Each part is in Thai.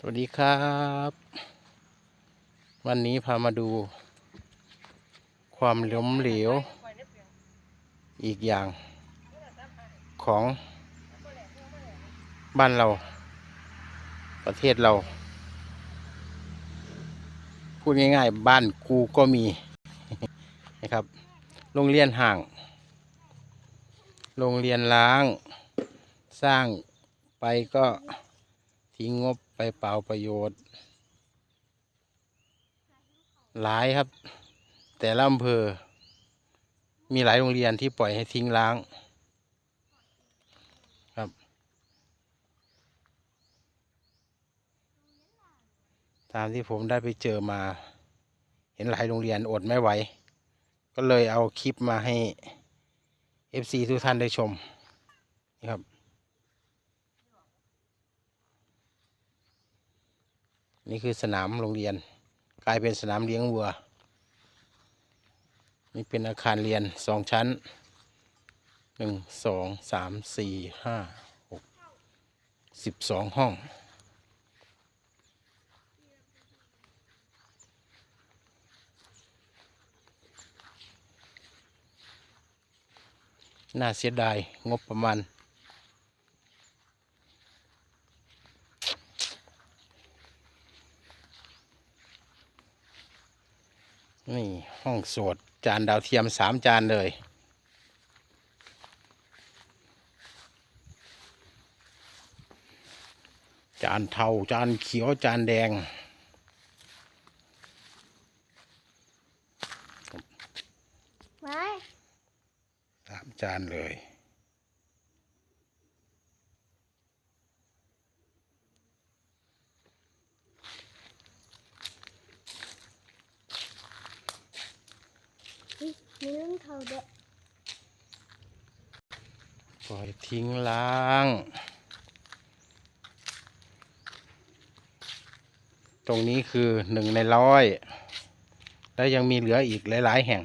สวัสดีครับ วันนี้พามาดู ความล้มเหลว อีกอย่างของบ้านเรา ประเทศเรา พูดง่ายๆ บ้านกูก็มีนะครับ โรงเรียนห่าง โรงเรียนล้าง สร้างไปก็ทิ้งงบ ไปเปล่าประโยชน์ หลายครับ แต่ละอำเภอ มีหลายโรงเรียนที่ปล่อยให้ทิ้งล้างครับ ตามที่ผมได้ไปเจอมา เห็นหลายโรงเรียนอดไม่ไหว ก็เลยเอาคลิปมาให้ FC ทุกท่านได้ชมนี่ครับ นี่คือสนามโรงเรียน กลายเป็นสนามเลี้ยงวัว นี่เป็นอาคารเรียนสองชั้นหนึ่งสองสามสี่ห้าหกสิบสองห้อง น่าเสียดายงบประมาณ นี่ ห้องโสดจานดาวเทียมสามจานเลย จานเทาจานเขียวจานแดงไว้สามจานเลย มีเรื่องเขาเด็ปล่อยทิ้งล้าง ตรงนี้คือหนึ่งในร้อย และยังมีเหลืออีกหลาย ๆ แห่ง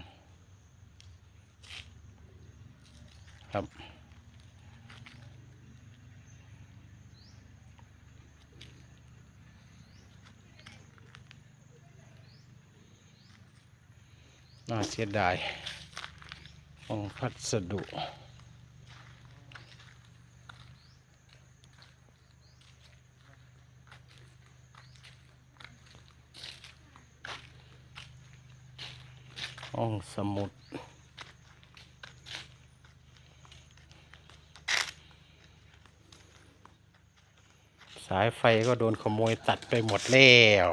น่าเสียดายห้องพัสดุห้องสมุดสายไฟก็โดนขโมยตัดไปหมดแล้ว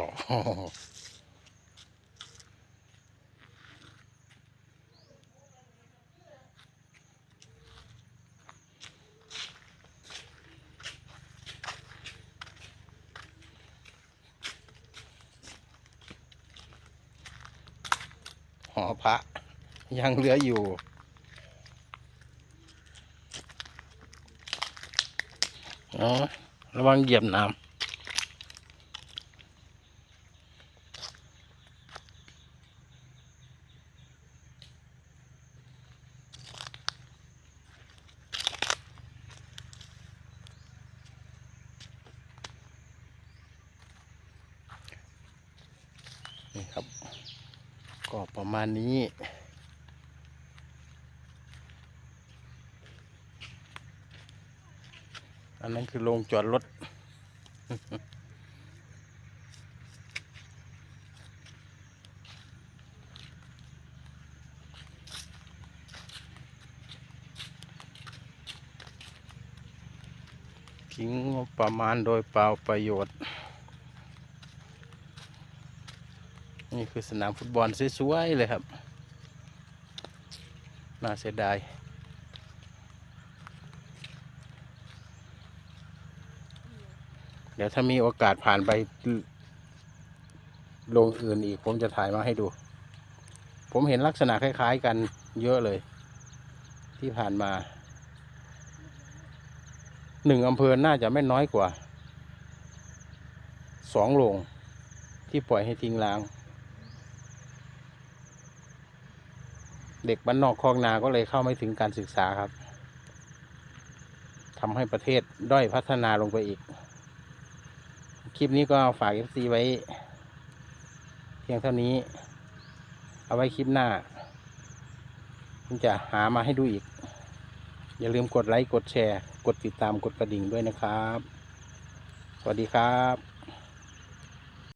อพระ ยังเหลืออยู่ อ๋อ ระวังเหยียบน้ำนี่ครับ ก็ประมาณนี้ อันนั้นคือโรงจอดรถ ทิ้งประมาณโดยเปล่าประโยชน์ นี่คือสนามฟุตบอลสวยๆเลยครับ น่าเสียดาย เดี๋ยวถ้ามีโอกาสผ่านไปลงอื่นอีกผมจะถ่ายมาให้ดู ผมเห็นลักษณะคล้าย ๆ กันเยอะเลย ที่ผ่านมา หนึ่งอำเภอน่าจะไม่น้อยกว่าสองโรงที่ปล่อยให้ทิ้งร้าง เด็กบ้านนอกคลองนาก็เลยเข้าไม่ถึงการศึกษาครับทำให้ประเทศด้อยพัฒนาลงไปอีก คลิปนี้ก็ฝาก FC ไว้ เพียงเท่านี้ เอาไว้คลิปหน้าผมจะหามาให้ดูอีก อย่าลืมกดไลค์ กดแชร์ กดติดตามกดกระดิ่งด้วยนะครับ สวัสดีครับ